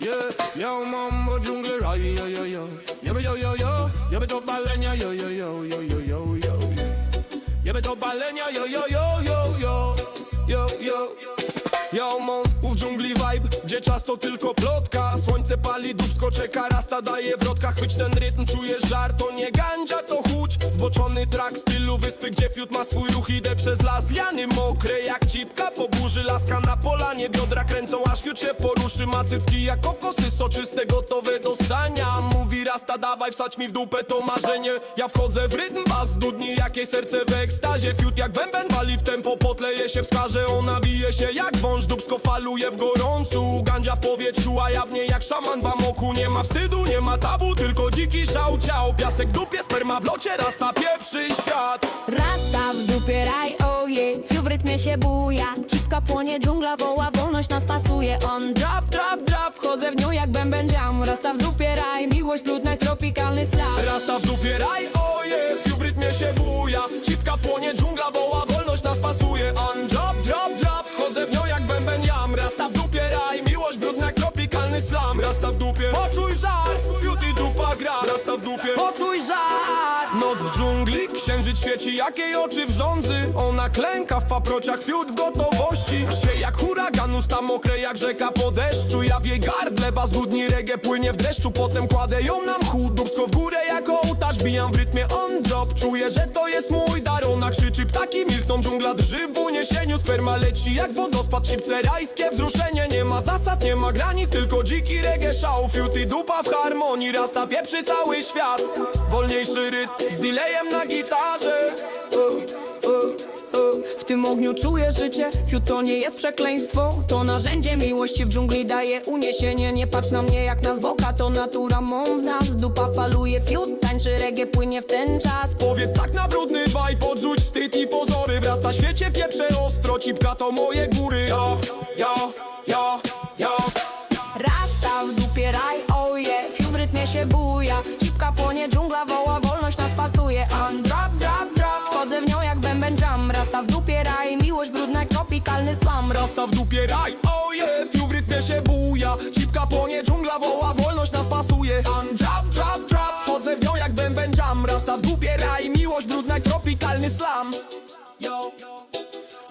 Yeah, yo mambo jungle raj, yo yo yo Jebbe yo yo yo, jebbe to balenia, yo yo yo yo yo yo yo Jebbe to balenia, yo yo yo yo yo yo yo Yo mon, w dżungli vibe, gdzie czas to tylko plotka Słońce pali, dubsko czeka, rasta daje wrotka Chwyć ten rytm, czujesz żar, to nie gandzia, to chuć Zboczony track stylu wyspy, gdzie fiut ma swój ruch Idę przez las, liany mokre jak cipka Po burzy laska na polanie, biodra kręcą aż fiut się poruszy. Ma cycki jak kokosy, soczyste, gotowe do sania. Mówi rasta, dawaj wsadź mi w dupę to marzenie. Ja wchodzę w rytm, bas dudni, jakie serce w ekstazie. Fiut jak bęben wali w tempo, potleje się w skarze Ona bije się jak wąż, dubsko faluje w gorącu Gandzia w powietrzu, a ja w niej jak szaman. W amoku Nie ma wstydu, nie ma tabu, tylko dziki szał ciał Piasek w dupie, sperma w locie, rasta pieprzy świat. Rasta w dupie raj, oje Fiu w rytmie się buja. Cipka płonie, dżungla woła Wolność nas pasuje. On drop, drop, drop Wchodzę w nią jak bęben jam. Rasta w dupie raj Miłość, brudność, tropikalny slaw Rasta w dupie raj, oje, fiu w rytmie się buja. Cipka płonie, dżungla woła, wolność nas pasuje. On drop, drop, drop, wchodzę w nią jak bęben jam. Rasta w dupie raj, miłość brudna jak tropikalny slam. Rasta poczuj żar. Noc w dżungli, księżyc świeci, jak jej oczy wrządzy Ona klęka w paprociach, fiut w gotowości. Krzie jak huragan, usta mokre jak rzeka po deszczu. Ja w jej gardle, bas dudni, reggae płynie w dreszczu. Potem kładę ją na mchu, dubsko w górę jak ołtarz Bijam w rytmie on drop, czuję, że to jest mój dar. Ona krzyczy, ptaki milkną, dżungla drży w uniesieniu. Sperma leci jak wodospad, szybce rajskie wzruszenie Nie ma zasad, nie ma granic, tylko dziki reggae szał Fiut i dupa w harmonii, rasta pieprzy cały świat. Wolniejszy rytm z delayem na gitarze tym ogniu czuję życie. Fiu to nie jest przekleństwo To narzędzie miłości w dżungli daje uniesienie. Nie patrz na mnie jak na zboka To natura mą w nas. Dupa faluje fiut Tańczy reggae płynie w ten czas. Powiedz tak na brudny vibe, podrzuć wstyd i pozory. Wraz na świecie pieprze ostro, cipka to moje góry. Ja, ja, ja, ja. Rasta w dupie raj, oje. Fiu w rytmie się buja. Cipka płonie, dżungla woła Wolność nas pasuje tropikalny slam Rasta w dupie raj, oje, fiu w rytmie się buja. Cipka płonie, dżungla woła, wolność nas pasuje. On drop, drop, wchodzę w nią jak bęben jam. Rasta w dupie raj, miłość brudna, tropikalny slam Yo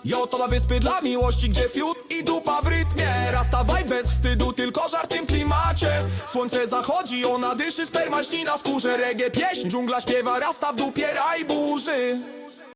Jo, to na wyspy dla miłości, gdzie fiut i dupa w rytmie. Rasta vibe bez wstydu, tylko żart w tym klimacie. Słońce zachodzi, ona dyszy, sperma śni na skórze. Reggae pieśń, dżungla śpiewa, rasta w dupie raj burzy